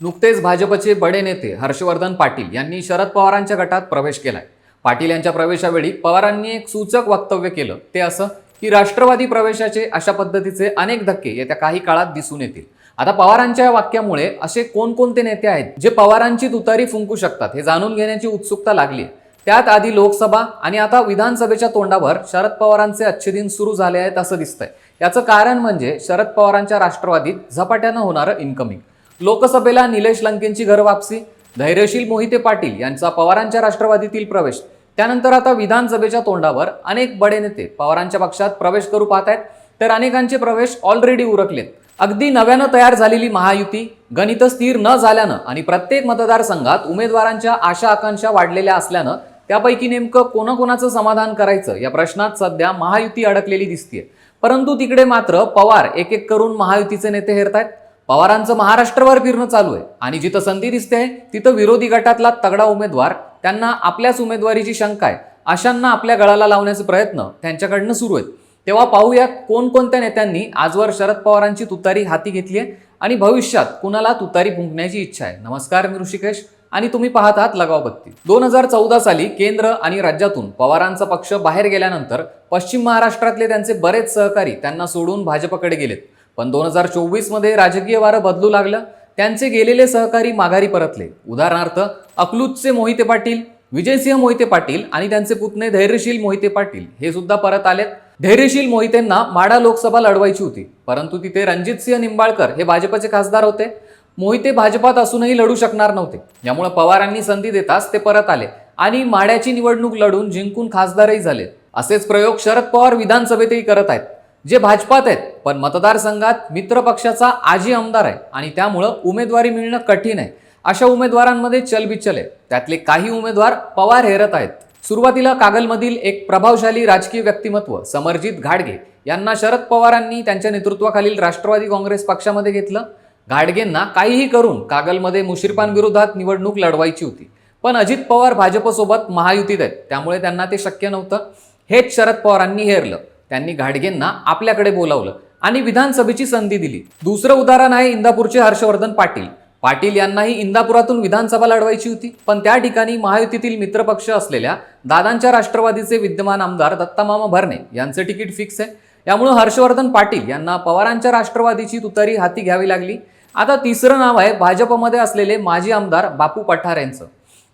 नुकतेच भाजपचे बडे नेते हर्षवर्धन पाटील यांनी शरद पवारांच्या गटात प्रवेश केलाय. पाटील यांच्या प्रवेशावेळी पवारांनी एक सूचक वक्तव्य केलं. ते असं की राष्ट्रवादी प्रवेशाचे अशा पद्धतीचे अनेक धक्के येत्या काही काळात दिसून येतील. आता पवारांच्या या वाक्यामुळे असे कोणकोणते नेते आहेत जे पवारांची तुतारी फुंकू शकतात हे जाणून घेण्याची उत्सुकता लागली आहे त्यात आधी लोकसभा आणि आता विधानसभेच्या तोंडावर शरद पवारांचे अच्छे दिन सुरू झाले आहेत असं दिसतंय. याचं कारण म्हणजे शरद पवारांच्या राष्ट्रवादीत झपाट्यानं होणारं इन्कमिंग. लोकसभेला निलेश लंकेंची घरवापसी धैर्यशील मोहिते पाटील यांचा पवारांच्या राष्ट्रवादीतील प्रवेश. त्यानंतर आता विधानसभेच्या तोंडावर अनेक बडे नेते पवारांच्या पक्षात प्रवेश करू पाहत आहेत तर अनेकांचे प्रवेश ऑलरेडी उरकलेत. अगदी नव्यानं तयार झालेली महायुती गणित स्थिर न झाल्यानं आणि प्रत्येक मतदारसंघात उमेदवारांच्या आशा आकांक्षा वाढलेल्या असल्यानं त्यापैकी नेमकं कोणाकोणाचं समाधान करायचं या प्रश्नात सध्या महायुती अडकलेली दिसतीये. परंतु तिकडे मात्र पवार एक एक करून महायुतीचे नेते हेरतायत. पवारांचं महाराष्ट्रभर फिरणं चालू आहे. आणि जिथं संधी दिसते तिथं विरोधी गटातला तगडा उमेदवार त्यांना आपल्याच उमेदवारीची शंका आहे. अशांना आपल्या गळाला लावण्याचे प्रयत्न त्यांच्याकडनं सुरू आहेत. तेव्हा पाहूयात कोणकोणत्या नेत्यांनी आजवर शरद पवारांची तुतारी हाती घेतली आहे आणि भविष्यात कुणाला तुतारी फुंकण्याची इच्छा आहे. नमस्कार मी ऋषिकेश आणि तुम्ही पाहत आहात लगाव बत्ती दोन हजार चौदा साली केंद्र आणि राज्यातून पवारांचा पक्ष बाहेर गेल्यानंतर पश्चिम महाराष्ट्रातले त्यांचे बरेच सहकारी त्यांना सोडून भाजपकडे गेलेत. पण दोन हजार चोवीसमध्ये राजकीय वारं बदलू लागलं. त्यांचे गेलेले सहकारी माघारी परतले. उदाहरणार्थ अकलूजचे मोहिते पाटील विजयसिंह मोहिते पाटील आणि त्यांचे पुतणे धैर्यशील मोहिते पाटील हे सुद्धा परत आलेत. धैर्यशील मोहितेंना माडा लोकसभा लढवायची होती परंतु तिथे रणजितसिंह निंबाळकर हे भाजपचे खासदार होते. मोहिते भाजपात असूनही लढू शकणार नव्हते. यामुळे पवारांनी संधी देताच ते परत आले आणि माड्याची निवडणूक लढून जिंकून खासदारही झाले. असेच प्रयोग शरद पवार विधानसभेतही करत आहेत. जे भाजपात आहेत पण मतदारसंघात मित्रपक्षाचा आजी आमदार आहे आणि त्यामुळं उमेदवारी मिळणं कठीण आहे. अशा उमेदवारांमध्ये चलबिचल आहे. त्यातले काही उमेदवार पवार हेरत आहेत. सुरुवातीला कागलमधील एक प्रभावशाली राजकीय व्यक्तिमत्व समरजित घाडगे यांना शरद पवारांनी त्यांच्या नेतृत्वाखालील राष्ट्रवादी काँग्रेस पक्षामध्ये घेतलं. घाडगेंना काहीही करून कागलमध्ये मुश्रीफांविरोधात निवडणूक लढवायची होती. पण अजित पवार भाजपसोबत महायुतीत आहेत त्यामुळे त्यांना ते शक्य नव्हतं. हेच शरद पवारांनी हेरलं. त्यांनी घाडगेंना आपल्याकडे बोलावलं आणि विधानसभेची संधी दिली. दुसरं उदाहरण आहे इंदापूरचे हर्षवर्धन पाटील. पाटील यांनाही इंदापुरातून विधानसभा लढवायची होती पण त्या ठिकाणी महायुतीतील मित्रपक्ष असलेल्या दादांच्या राष्ट्रवादीचे विद्यमान आमदार दत्तामामा भरणे यांचं तिकीट फिक्स आहे. यामुळे हर्षवर्धन पाटील यांना पवारांच्या राष्ट्रवादीची तुतारी हाती घ्यावी लागली. आता तिसरं नाव आहे भाजपमध्ये असलेले माजी आमदार बापू पठार यांचं.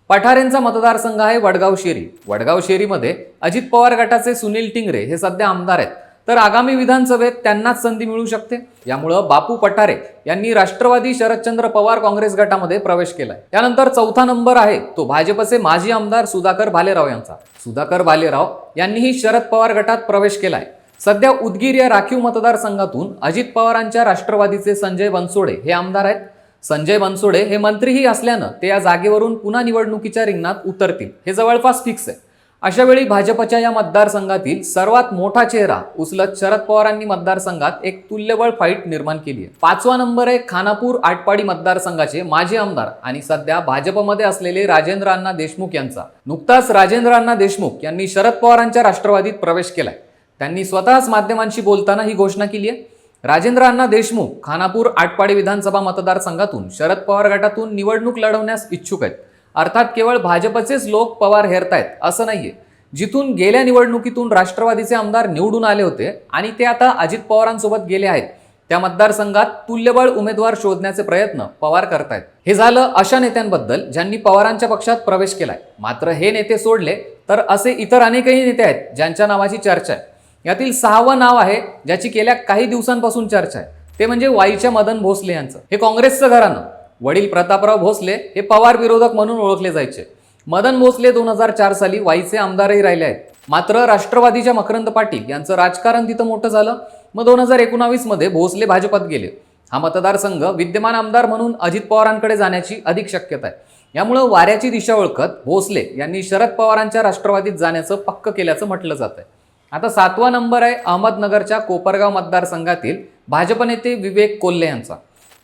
पठारेंचा मतदारसंघ आहे वडगाव शेरी. वडगाव शेरीमध्ये अजित पवार गटाचे सुनील टिंगरे हे सध्या आमदार आहेत. तर आगामी विधानसभेत त्यांनाच संधी मिळू शकते? यामुळं बापू पठारे यांनी राष्ट्रवादी शरदचंद्र पवार काँग्रेस गटामध्ये प्रवेश केलाय. त्यानंतर चौथा नंबर आहे तो भाजपचे माजी आमदार सुधाकर भालेराव यांचा. सुधाकर भालेराव यांनीही शरद पवार गटात प्रवेश केलाय. सध्या उदगीर या राखीव मतदारसंघातून अजित पवारांच्या राष्ट्रवादीचे संजय बनसोडे हे आमदार आहेत. संजय बनसोडे हे मंत्रीही असल्यानं ते या जागेवरून पुन्हा निवडणुकीच्या रिंगणात उतरतील. हे जवळपास फिक्स आहे. अशावेळी भाजपच्या या मतदारसंघातील सर्वात मोठा चेहरा उचलत शरद पवारांनी मतदारसंघात एक तुल्यबळ फाईट निर्माण केली आहे. पाचवा नंबर आहे खानापूर आटपाडी मतदारसंघाचे माजी आमदार आणि सध्या भाजपमध्ये असलेले राजेंद्र अण्णा देशमुख यांचा. नुकताच राजेंद्र अण्णा देशमुख यांनी शरद पवारांच्या राष्ट्रवादीत प्रवेश केलाय. त्यांनी स्वतःच माध्यमांशी बोलताना ही घोषणा केली आहे. राजेंद्र अण्णा देशमुख खानापूर आटपाडी विधानसभा मतदारसंघातून शरद पवार गटातून निवडणूक लढवण्यास इच्छुक आहेत. अर्थात केवळ भाजपचेच लोक पवार हेरतायत असं नाहीये. जिथून गेल्या निवडणुकीतून राष्ट्रवादीचे आमदार निवडून आले होते आणि ते आता अजित पवारांसोबत गेले आहेत. त्या मतदारसंघात तुल्यबळ उमेदवार शोधण्याचे प्रयत्न पवार करतायत. हे झालं अशा नेत्यांबद्दल ज्यांनी पवारांच्या पक्षात प्रवेश केलाय. मात्र हे नेते सोडले तर असे इतर अनेकही नेते आहेत ज्यांच्या नावाची चर्चा आहे. यातील सहावं नाव आहे ज्याची गेल्या काही दिवसांपासून चर्चा आहे. ते म्हणजे वाईच्या मदन भोसले यांचं. हे काँग्रेसचं घराणं. वडील प्रतापराव भोसले हे पवार विरोधक म्हणून ओळखले जायचे. मदन भोसले दोन हजार चार साली वाईचे आमदारही राहिले आहेत. मात्र राष्ट्रवादीच्या मकरंद पाटील यांचं राजकारण तिथं मोठं झालं. मग दोन हजार एकोणावीसमध्ये भोसले भाजपात गेले. हा मतदारसंघ विद्यमान आमदार म्हणून अजित पवारांकडे जाण्याची अधिक शक्यता आहे. यामुळं वाऱ्याची दिशा ओळखत भोसले यांनी शरद पवारांच्या राष्ट्रवादीत जाण्याचं पक्क केल्याचं म्हटलं जात आहे आता सातवा नंबर आहे अहमदनगरच्या कोपरगाव मतदारसंघातील भाजप नेते विवेक कोल्हे यांचा.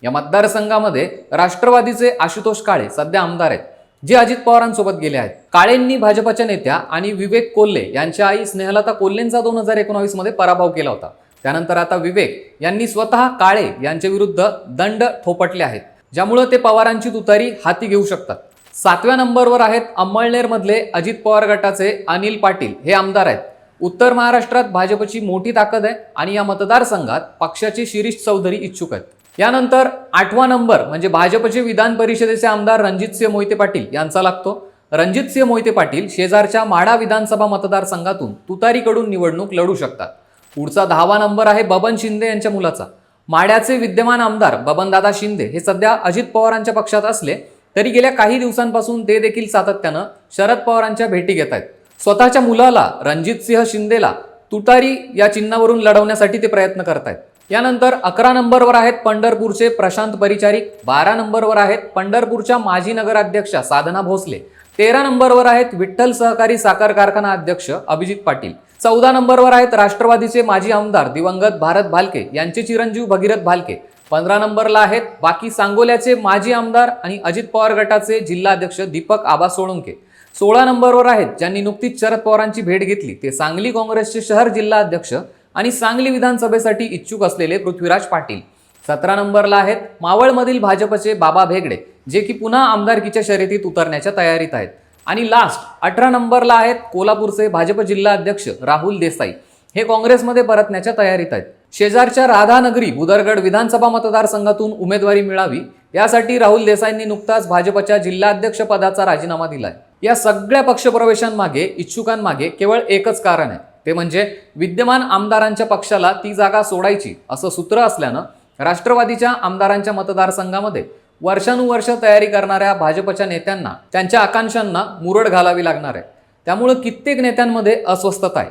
या मतदारसंघामध्ये राष्ट्रवादीचे आशुतोष काळे सध्या आमदार आहेत जे अजित पवारांसोबत गेले आहेत. काळेंनी भाजपच्या नेत्या आणि विवेक कोल्हे यांच्या आई स्नेहलता कोल्हेंचा दोन हजार एकोणावीसमध्ये पराभव केला होता. त्यानंतर आता विवेक यांनी स्वतः काळे यांच्या विरुद्ध दंड थोपटले आहेत ज्यामुळं ते पवारांची तुतारी हाती घेऊ शकतात. सातव्या नंबरवर आहेत अंमळनेरमधले अजित पवार गटाचे अनिल पाटील हे आमदार आहेत. उत्तर महाराष्ट्रात भाजपची मोठी ताकद आहे आणि या मतदारसंघात पक्षाचे शिरीष चौधरी इच्छुक आहेत. यानंतर आठवा नंबर म्हणजे भाजपचे विधान परिषदेचे आमदार रणजितसिंह मोहिते पाटील यांचा लागतो. रणजितसिंह मोहिते पाटील शेजारच्या माडा विधानसभा मतदारसंघातून तुतारीकडून निवडणूक लढू शकतात. पुढचा दहावा नंबर आहे बबन शिंदे यांच्या मुलाचा. माड्याचे विद्यमान आमदार बबनदादा शिंदे हे सध्या अजित पवारांच्या पक्षात असले तरी गेल्या काही दिवसांपासून ते देखील सातत्यानं शरद पवारांच्या भेटी घेत आहेत. स्वतःच्या मुलाला रणजितसिंह शिंदेला तुतारी या चिन्हावरून लढवण्यासाठी ते प्रयत्न करतायत. यानंतर अकरा नंबरवर आहेत पंढरपूरचे प्रशांत परिचारिक बारा नंबरवर आहेत पंढरपूरच्या माजी नगराध्यक्षा साधना भोसले तेरा नंबरवर आहेत विठ्ठल सहकारी साखर कारखाना अध्यक्ष अभिजित पाटील चौदा नंबरवर आहेत राष्ट्रवादीचे माजी आमदार दिवंगत भारत भालके यांचे चिरंजीव भगीरथ भालके पंधरा नंबरला आहेत बाकी सांगोल्याचे माजी आमदार आणि अजित पवार गटाचे जिल्हाध्यक्ष दीपक आबा सोळंके सोळा नंबरवर आहेत ज्यांनी नुकतीच शरद पवारांची भेट घेतली. ते सांगली काँग्रेसचे शहर जिल्हा अध्यक्ष आणि सांगली विधानसभेसाठी इच्छुक असलेले पृथ्वीराज पाटील. सतरा नंबरला आहेत मावळमधील भाजपचे बाबा भेगडे जे की पुन्हा आमदारकीच्या शर्यतीत उतरण्याच्या तयारीत आहेत. आणि लास्ट अठरा नंबरला आहेत कोल्हापूरचे भाजप जिल्हा अध्यक्ष राहुल देसाई. हे काँग्रेसमध्ये परतण्याच्या तयारीत आहेत. शेजारच्या राधानगरी बुदरगड विधानसभा मतदारसंघातून उमेदवारी मिळावी यासाठी राहुल देसाईंनी नुकताच भाजपच्या जिल्हाध्यक्षपदाचा राजीनामा दिलाय. या सगळ्या पक्षप्रवेशांमागे इच्छुकांमागे केवळ एकच कारण आहे. ते म्हणजे विद्यमान आमदारांच्या पक्षाला ती जागा सोडायची असं सूत्र असल्यानं राष्ट्रवादीच्या आमदारांच्या मतदारसंघामध्ये वर्षानुवर्ष तयारी करणाऱ्या भाजपच्या नेत्यांना त्यांच्या आकांक्षांना मुरड घालावी लागणार आहे. त्यामुळं कित्येक नेत्यांमध्ये अस्वस्थता आहे.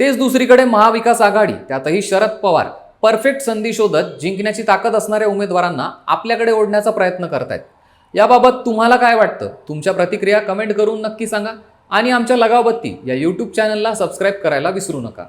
तेच दुसरीकडे महाविकास आघाडी त्यातही शरद पवार परफेक्ट संधी शोधत जिंकण्याची ताकद असणाऱ्या उमेदवारांना आपल्याकडे ओढण्याचा प्रयत्न करतायत. याबाबत तुम्हाला काय वाटतं? तुमच्या प्रतिक्रिया कमेंट करून नक्की सांगा. आणि आमच्या लगावबत्ती या यूट्यूब चॅनलला सबस्क्राईब करायला विसरू नका.